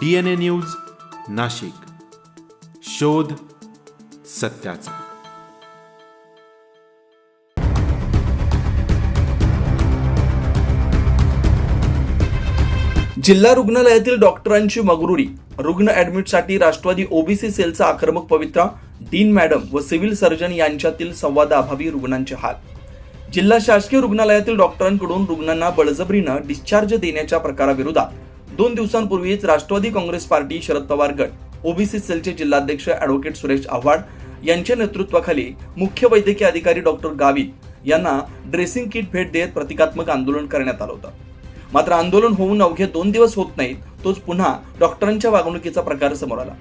D N A news Nashik. शोध सत्याचा. जिल्हा रुग्णालयातील डॉक्टरांची मगरुरी. रुग्ण ऍडमिटसाठी राष्ट्रवादी ओबीसी सेलचा आक्रमक पवित्रा डीन मॅडम व सिव्हिल सर्जन यांच्यातील संवादाअभावी रुग्णांचे हाल. जिल्हा शासकीय रुग्णालयातील डॉक्टरांकडून रुग्णांना बळजबरीनं डिस्चार्ज देण्याच्या प्रकाराविरोधात दोन दिवसांपूर्वीच राष्ट्रवादी काँग्रेस पार्टी शरद पवार गट ओबीसी सेलचे जिल्हाध्यक्ष ॲडव्होकेट सुरेश आव्हाड यांच्या नेतृत्वाखाली मुख्य वैद्यकीय अधिकारी डॉक्टर गावित यांना ड्रेसिंग किट भेट देत प्रतिकात्मक आंदोलन करण्यात आलं होतं. मात्र आंदोलन होऊन अवघे दोन दिवस होत नाहीत तोच पुन्हा डॉक्टरांच्या वागणुकीचा प्रकार समोर आला.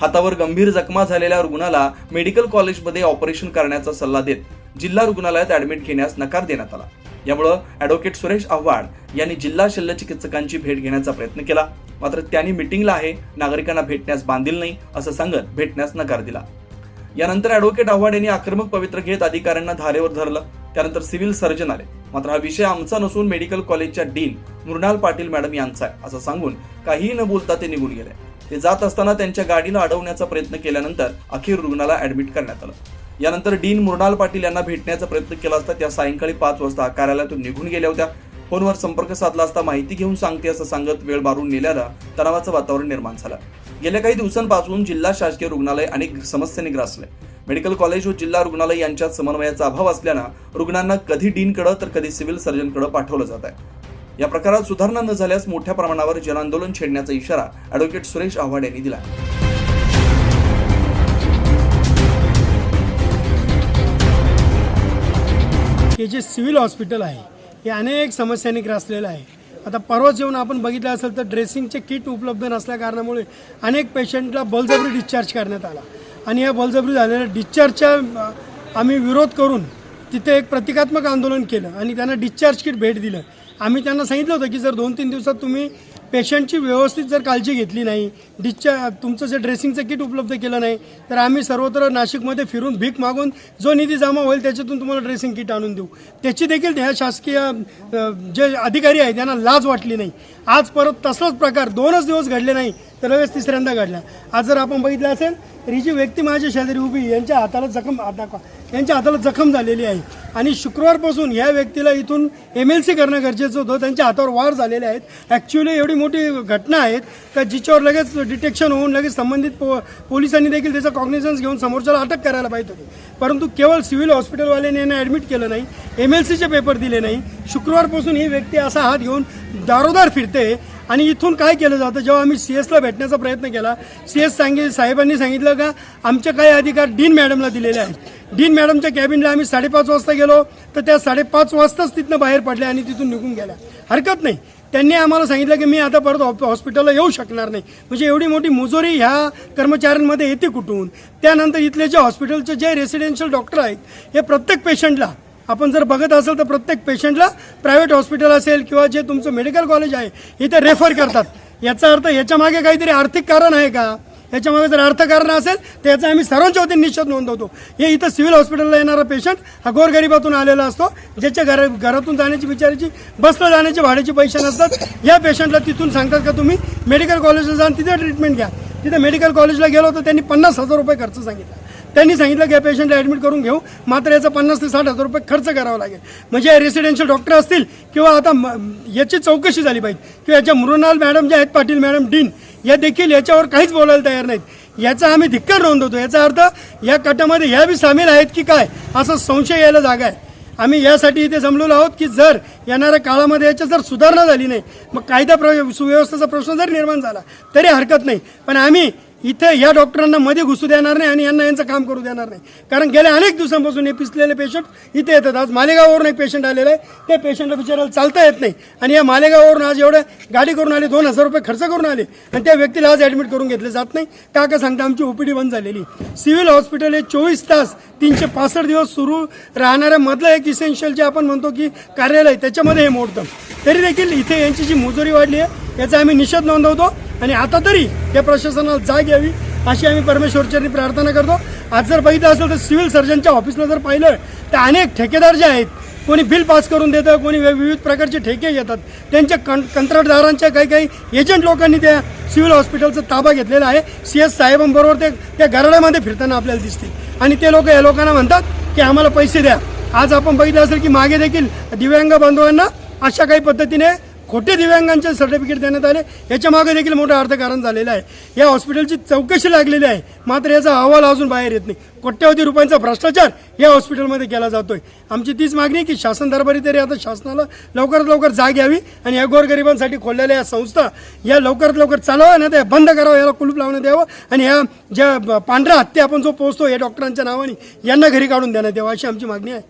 हातावर गंभीर जखमा झालेल्या रुग्णाला मेडिकल कॉलेजमध्ये ऑपरेशन करण्याचा सल्ला देत जिल्हा रुग्णालयात ऍडमिट घेण्यास नकार देण्यात आला. यामुळं ॲडव्होकेट सुरेश आव्हाड यांनी जिल्हा शल्य चिकित्सकांची भेट घेण्याचा प्रयत्न केला. मात्र त्यांनी मिटिंगला आहे नागरिकांना भेटण्यास बांधील नाही असं सांगत भेटण्यास नकार दिला. यानंतर ॲडव्होकेट आव्हाड यांनी आक्रमक पवित्र घेत अधिकाऱ्यांना धारेवर धरलं. त्यानंतर सिव्हिल सर्जन आले. मात्र हा विषय आमचा नसून मेडिकल कॉलेजच्या डीन मृणाल पाटील मॅडम यांचा आहे असं सांगून काहीही न बोलता ते निघून गेले. ते जात असताना त्यांच्या गाडीला अडवण्याचा प्रयत्न केल्यानंतर अखेर रुग्णाला ऍडमिट करण्यात आलं. यानंतर डीन मृणाल पाटील यांना भेटण्याचा प्रयत्न केला असता त्या सायंकाळी पाच वाजता कार्यालयातून निघून गेल्या होत्या. फोनवर संपर्क साधला असता माहिती घेऊन सांगते असं सांगत वेळ मारून नेल्याला तणावाचं वातावरण निर्माण झालं. गेल्या काही दिवसांपासून जिल्हा शासकीय रुग्णालय अनेक समस्यांनी ग्रासले. मेडिकल कॉलेज व जिल्हा रुग्णालय यांच्यात समन्वयाचा अभाव असल्यानं रुग्णांना कधी डीनकडं तर कधी सिव्हिल सर्जनकडे पाठवलं जात आहे. या प्रकारात सुधारणा न झाल्यास मोठ्या प्रमाणावर जनआंदोलन छेडण्याचा इशारा ॲडव्होकेट सुरेश आव्हाड यांनी दिला हे जे सिव्हिल हॉस्पिटल आहे हे अनेक समस्यांनी ग्रासलेलं आहे. आता परवाच येऊन आपण बघितलं असेल तर ड्रेसिंगचे किट उपलब्ध नसल्या कारणामुळे अनेक पेशंटला बलजबरी डिस्चार्ज करण्यात आला. आणि या बलजबरी झालेल्या डिस्चार्जच्या आम्ही विरोध करून तिथे एक प्रतिकात्मक आंदोलन केलं आणि त्यांना डिस्चार्ज किट भेट दिलं. आम्ही त्यांना सांगितलं होतं की जर दोन तीन दिवसात तुम्ही पेशंटची व्यवस्थित जर काळजी घेतली नाही डिस्चार्ज तुमचं जे ड्रेसिंगचं किट उपलब्ध केलं नाही तर आम्ही सर्वत्र नाशिकमध्ये फिरून भीक मागून जो निधी जमा होईल त्याच्यातून तुम्हाला ड्रेसिंग किट आणून देऊ. त्याची देखील ह्या शासकीय जे अधिकारी आहेत त्यांना लाज वाटली नाही. आज परत तसाच प्रकार दोनच दिवस घडले नाही तर लगेच तिसऱ्यांदा घडला. आज जर आपण बघितलं असेल तर ही जी व्यक्ती माझ्या शेजारी उभी यांच्या हाताला जखम दाखवा. यांच्या हाताला जखम झालेली आहे. आणि शुक्रवारपासून या व्यक्तीला इथून एम एल सी करणं गरजेचं होतं. त्यांच्या हातावर वार झालेले आहेत. ॲक्च्युली एवढी मोठी घटना आहेत का जिच्यावर लगेच डिटेक्शन होऊन लगेच संबंधित पो पोलिसांनी देखील त्याचा कॉग्निझन्स घेऊन समोरच्याला अटक करायला पाहिजे होती. परंतु केवळ सिव्हिल हॉस्पिटलवाल्याने यांना ॲडमिट केलं नाही एम एल सीचे पेपर दिले नाही. शुक्रवारपासून ही व्यक्ती असा हात घेऊन दारोदार फिरते आणि इथून काय केलं जातं? जेव्हा आम्ही सी एसला भेटण्याचा प्रयत्न केला सी एस सांगित साहेबांनी सांगितलं का आमचे काही अधिकार डीन मॅडमला दिलेले आहेत. डीन मॅडमच्या कॅबिनला आम्ही साडेपाच वाजता गेलो तर त्या साडेपाच वाजताच तिथनं बाहेर पडल्या आणि तिथून निघून गेल्या. हरकत नाही. त्यांनी आम्हाला सांगितलं की मी आता परत हॉस्पिटलला येऊ शकणार नाही. म्हणजे एवढी मोठी मुजोरी ह्या कर्मचाऱ्यांमध्ये येते कुठून? त्यानंतर इथले जे हॉस्पिटलचे जे रेसिडेन्शियल डॉक्टर आहेत हे प्रत्येक पेशंटला आपण जर बघत असेल तर प्रत्येक पेशंटला प्रायव्हेट हॉस्पिटल असेल किंवा जे तुमचं मेडिकल कॉलेज आहे इथे रेफर करतात. याचा अर्थ याच्यामागे काहीतरी आर्थिक कारण आहे का? याच्या मागे जर अर्थकारण असेल तर याचा आम्ही सर्वांच्या वतीने निश्चित नोंदवतो हे इथं सिव्हिल हॉस्पिटलला येणारा पेशंट हा गोरगरिबातून आलेला असतो. ज्याच्या घर घरातून जाण्याची बिचाराची बसला जाण्याचे भाड्याचे पैसे नसतात. या पेशंटला तिथून सांगतात का तुम्ही मेडिकल कॉलेजला जाऊन तिथे ट्रीटमेंट घ्या. तिथे मेडिकल कॉलेजला गेलो तर त्यांनी पन्नास हजार रुपये खर्च सांगितला. त्यांनी सांगितलं की या पेशंटला ॲडमिट करून घेऊ. मात्र याचा पन्नास ते साठ हजार रुपये खर्च करावा लागेल. म्हणजे रेसिडेन्शियल डॉक्टर असतील किंवा आता म- याची चौकशी झाली पाहिजे. किंवा याच्या मृणाल मॅडम ज्या आहेत पाटील मॅडम डीन या देखील याच्यावर काहीच बोलायला तयार नाहीत. याचा आम्ही धिक्कार नोंदवतो. याचा अर्थ या गटामध्ये ह्या बी सामील आहेत की काय असा संशय यायला जागा आहे. आम्ही यासाठी इथे जमलेलो आहोत की जर येणाऱ्या काळामध्ये याच्यात जर सुधारणा झाली नाही मग कायदा प्र सुव्यवस्थेचा प्रश्न जर निर्माण झाला तरी हरकत नाही. पण आम्ही इथे या डॉक्टरांना मध्ये घुसू देणार नाही आणि यांना यांचं काम करू देणार नाही. कारण गेल्या अनेक दिवसांपासून हे पिसलेले पेशंट इथे येतात. आज मालेगाववरून एक पेशंट आलेला आहे. त्या पेशंटला बिचारायला चालता येत नाही. आणि या मालेगाववरून आज एवढं गाडी करून आले दोन हजार रुपये खर्च करून आले. आणि त्या व्यक्तीला आज ॲडमिट करून घेतले जात नाही. का का सांगता आमची ओपीडी बंद झालेली. सिव्हिल हॉस्पिटल हे चोवीस तास तीनशे पासष्ट दिवस सुरू राहणाऱ्या मधलं एक इसेन्शियल जे आपण म्हणतो की कार्यालय त्याच्यामध्ये हे मोडतं. तरी देखील इथे यांची जी मजुरी वाढली आहे याचा आम्ही निषेध नोंदवतो. आणि आता तरी या प्रशासनाला जाग यावी अशी आम्ही परमेश्वरचरणी प्रार्थना करतो. आज जर बघितलं असेल तर सिव्हिल सर्जनच्या ऑफिसला जर पाहिलं तर अनेक ठेकेदार जे आहेत कोणी बिल पास करून देतं कोणी विविध प्रकारचे ठेके घेतात. त्यांच्या कं कंत्राटदारांच्या काही काही एजंट लोकांनी त्या सिव्हिल हॉस्पिटलचा ताबा घेतलेला आहे. सी एस साहेबांबरोबर ते त्या गराड्यामध्ये फिरताना आपल्याला दिसतील. आणि ते लोक या लोकांना म्हणतात की आम्हाला पैसे द्या. आज आपण बघितलं असेल की मागे देखील दिव्यांग बांधवांना अशा काही पद्धतीने खोटे दिव्यांगांचे सर्टिफिकेट देण्यात आले. याच्या मागे देखील मोठं अर्थकारण झालेलं आहे. या हॉस्पिटलची चौकशी लागलेली आहे. मात्र याचा अहवाल अजून बाहेर येत नाही. कोट्यवधी रुपयांचा भ्रष्टाचार या हॉस्पिटलमध्ये केला जातोय. आमची तीच मागणी की शासन दरबारी तरी आता शासनाला लवकरात लवकर जाग यावी आणि या गोरगरिबांसाठी खोललेल्या या संस्था या लवकरात लवकर चालवा ना त्या बंद करावं याला कुलूप लावण्यात यावं आणि या ज्या पांढऱ्या हत्या आपण जो पोहोचतो या डॉक्टरांच्या नावाने यांना घरी काढून देण्यात यावं अशी आमची मागणी आहे.